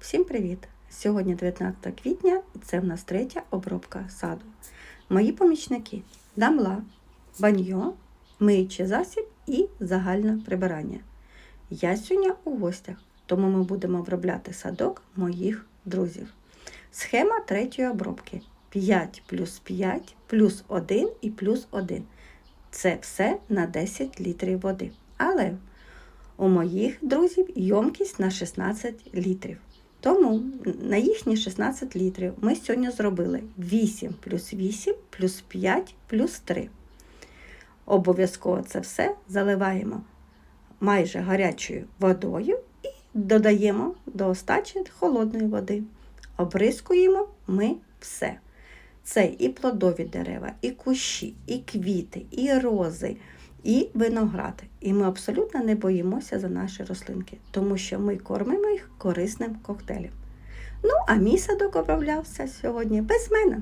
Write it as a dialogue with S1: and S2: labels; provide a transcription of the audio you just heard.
S1: Всім привіт! Сьогодні 19 квітня і це в нас третя обробка саду. Мої помічники дамла, баньйо, миючий засіб і загальне прибирання. Я сьогодні у гостях, тому ми будемо обробляти садок моїх друзів. Схема третьої обробки 5 плюс 5 плюс 1 і плюс 1. Це все на 10 літрів води. Але у моїх друзів йомкість на 16 літрів. Тому на їхні 16 літрів ми сьогодні зробили 8 плюс 8 плюс 5 плюс 3. Обов'язково це все заливаємо майже гарячою водою і додаємо до остачі холодної води. Обрискуємо ми все. Це і плодові дерева, і кущі, і квіти, і рози, і виноград. І ми абсолютно не боїмося за наші рослинки, тому що ми кормимо їх корисним коктейлем. Ну, а мій садок оброблявся сьогодні без мене.